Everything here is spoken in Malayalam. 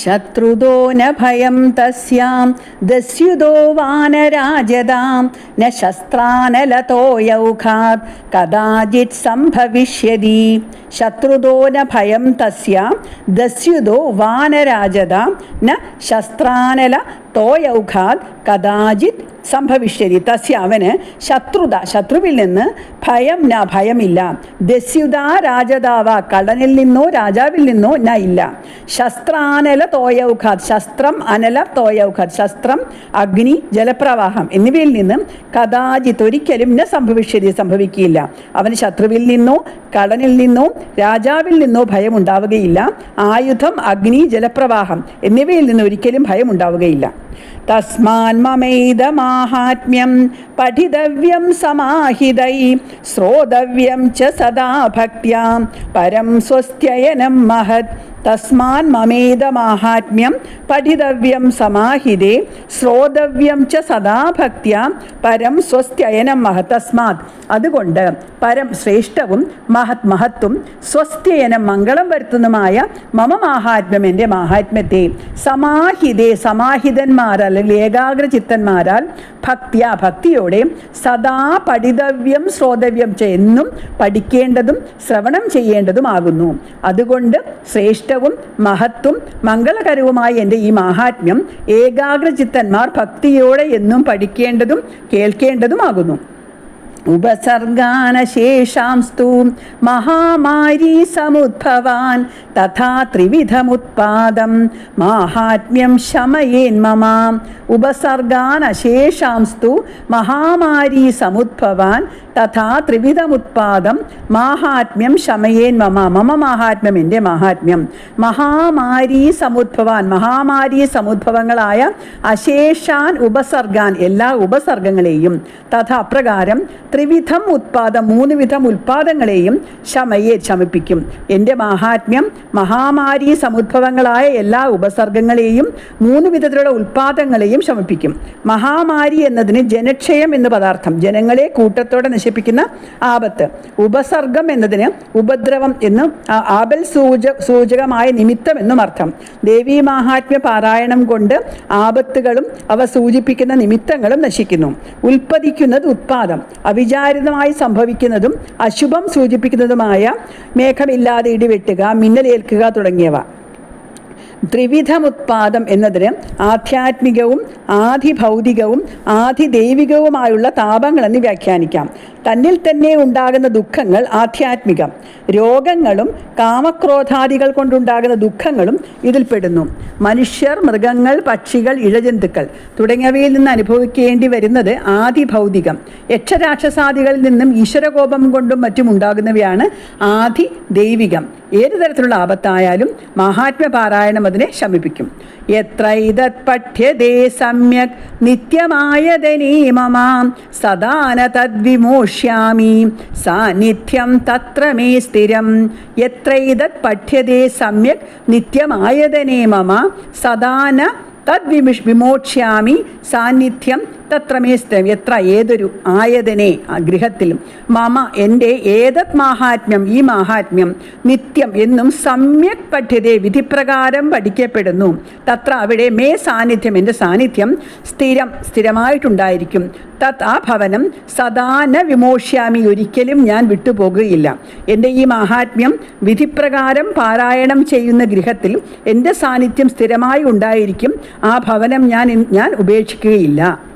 ശത്രുതോ ന ഭയം തസ്യാം ദസ്യുതോ വാനരാജതാം ന ശസ്ത്രാനലതോ യൗഘാത് കദാചിത് സംഭവിഷ്യതി. ശത്രുതോ ന ഭയം തസ്യാം ദസ്യുതോ വാനരാജതാം ന ശസ്ത്രാനല തോയൗഘാത് കഥാചിത് സംഭവിഷ്യതി. തസ്യ അവന് ശത്രുത ശത്രുവിൽ നിന്ന് ഭയം ന ഭയമില്ല. ദസ്യുത രാജതാവ കടനിൽ നിന്നോ രാജാവിൽ നിന്നോ ന ഇല്ല. ശസ്ത്രാനല തോയൗഘാത് ശസ്ത്രം അനല തോയൗഘാത് ശസ്ത്രം അഗ്നി ജലപ്രവാഹം എന്നിവയിൽ നിന്നും കഥാചിത് ഒരിക്കലും ന സംഭവിഷ്യതി സംഭവിക്കുകയില്ല. അവന് ശത്രുവിൽ നിന്നോ കടനിൽ നിന്നോ രാജാവിൽ നിന്നോ ഭയം ഉണ്ടാവുകയില്ല ആയുധം അഗ്നി ജലപ്രവാഹം എന്നിവയിൽ നിന്ന് ഒരിക്കലും ഭയം ഉണ്ടാവുകയില്ല തസ്മാൻ മമൈതമാഹാത്മ്യം പഠിതവ്യം സമാഹിതൈ ശ്രോതവ്യം ച സദാ ഭക്യാം പരം സ്വസ്ത്യയനം മഹത്. തസ്മാൻ മമേതമാഹാത്മ്യം പഠിതവ്യം സമാഹിതേ ശ്രോതവ്യം ച സദാഭക്തിയ ഭക്ത്യാം പരം സ്വസ്ത്യയനം മഹത്തസ്മാത് അതുകൊണ്ട് പരം ശ്രേഷ്ഠവും മഹത് മഹത്വം സ്വസ്ത്യയനം മംഗളം വരുത്തുന്നതുമായ മമ മാഹാത്മ്യം എന്റെ മാഹാത്മ്യത്തെ. സമാഹിതേ സമാഹിതന്മാർ അല്ലെങ്കിൽ ഏകാഗ്രചിത്തന്മാരാൽ ഭക്തിയ ഭക്തിയോടെ സദാ പഠിതവ്യം ശ്രോതവ്യം ച എന്നും പഠിക്കേണ്ടതും ശ്രവണം ചെയ്യേണ്ടതുമാകുന്നു അതുകൊണ്ട് ശ്രേഷ്ഠവും മഹത്വം മംഗളകരവുമായ എന്റെ ഈ മാഹാത്മ്യം ഏകാഗ്രചിത്തന്മാർ ഭക്തിയോടെ എന്നും പഠിക്കേണ്ടതും കേൾക്കേണ്ടതുമാകുന്നു. ഉപസർഗാനശേഷാംസ്തു മഹാമാരീ സമുദ്ഭവാൻ തഥാ ത്രിവിധമുത്പാദം മാഹാത്മ്യം ശമയേൻ മമ. ഉപസർഗാനശേഷാംസ്തു മഹാമാരീ സമുദ്ഭവാൻ തഥാ ത്രിവിധമുത്പാദം മാഹാത്മ്യം ശമയേൻ മമ. മമ മാഹാത്മ്യം എന്റെ മാഹാത്മ്യം. മഹാമാരീ സമുദ്ഭവാൻ മഹാമാരീ സമുദ്ഭവങ്ങളായ അശേഷാൻ ഉപസർഗാൻ എല്ലാ ഉപസർഗങ്ങളെയും തഥാ അപ്രകാരം ത്രിവിധം ഉത്പാദം മൂന്ന് വിധം ഉത്പാദങ്ങളെയും ശമയെ ശമിപ്പിക്കും. എന്റെ മഹാത്മ്യം മഹാമാരി സമുദ്ഭവങ്ങളായ എല്ലാ ഉപസർഗങ്ങളെയും മൂന്ന് വിധത്തിലുള്ള ഉത്പാദങ്ങളെയും ശമിപ്പിക്കും. മഹാമാരി എന്നതിന് ജനക്ഷയം എന്ന് പദാർത്ഥം ജനങ്ങളെ കൂട്ടത്തോടെ നശിപ്പിക്കുന്ന ആപത്ത്. ഉപസർഗം എന്നതിന് ഉപദ്രവം എന്നും ആപൽ സൂച സൂചകമായ നിമിത്തം എന്നും അർത്ഥം. ദേവീ മഹാത്മ്യ പാരായണം കൊണ്ട് ആപത്തുകളും അവ സൂചിപ്പിക്കുന്ന നിമിത്തങ്ങളും നശിക്കുന്നു. ഉൽപ്പതിക്കുന്നത് ഉത്പാദം അവിചാരിതമായി സംഭവിക്കുന്നതും അശുഭം സൂചിപ്പിക്കുന്നതുമായ മേഘമില്ലാതെ ഇടിവെട്ടുക മിന്നലേൽക്കുക തുടങ്ങിയവ. ത്രിവിധമുത്പാദം എന്നതിന് ആധ്യാത്മികവും ആധിഭൗതികവും ആധിദൈവികവുമായുള്ള താപങ്ങളെന്ന് വ്യാഖ്യാനിക്കാം. തന്നിൽ തന്നെ ഉണ്ടാകുന്ന ദുഃഖങ്ങൾ ആധ്യാത്മികം. രോഗങ്ങളും കാമക്രോധാദികൾ കൊണ്ടുണ്ടാകുന്ന ദുഃഖങ്ങളും ഇതിൽപ്പെടുന്നു മനുഷ്യർ മൃഗങ്ങൾ പക്ഷികൾ ഇഴജന്തുക്കൾ തുടങ്ങിയവയിൽ നിന്ന് അനുഭവിക്കേണ്ടി വരുന്നത് ആദിഭൗതികം. യക്ഷരാക്ഷസാദികളിൽ നിന്നും ഈശ്വരകോപം കൊണ്ടും മറ്റും ഉണ്ടാകുന്നവയാണ് ആദി ദൈവികം ഏത് തരത്തിലുള്ള ആപത്തായാലും മഹാത്മ്യപാരായണം അതിനെ ശമിപ്പിക്കും. എത്ര ഇതത് പഠ്യതേ സമ്യക് നിത്യമായതനീമമാം സദാന തദ്വിമോഷ്യാമി സാന്നിധ്യം തത്ര മേ സ്ഥിരം എത്ര ഇതത് പഠ്യതേ സമ്യക് നിത്യമായതനേ മമ സദാന തദ്വിമിഷ് വിമോക്ഷ്യാമി സാന്നിധ്യം തത്ര മേ എത്ര ഏതൊരു ആയതനെ ഗൃഹത്തിലും. മമ എന്റെ ഏതത് മാഹാത്മ്യം ഈ മാഹാത്മ്യം നിത്യം എന്നും സമ്യക് പഠ്യതേ വിധിപ്രകാരം പഠിക്കപ്പെടുന്നു. തത്ര അവിടെ മേ സാന്നിധ്യം എന്റെ സാന്നിധ്യം സ്ഥിരം സ്ഥിരമായിട്ടുണ്ടായിരിക്കും. തത് ആ ഭവനം സദാന വിമോഷ്യാമി ഒരിക്കലും ഞാൻ വിട്ടുപോകുകയില്ല. എന്റെ ഈ മാഹാത്മ്യം വിധിപ്രകാരം പാരായണം ചെയ്യുന്ന ഗൃഹത്തിൽ എന്റെ സാന്നിധ്യം സ്ഥിരമായി ഉണ്ടായിരിക്കും. ആ ഭവനം ഞാൻ ഞാൻ ഉപേക്ഷിക്കുകയില്ല.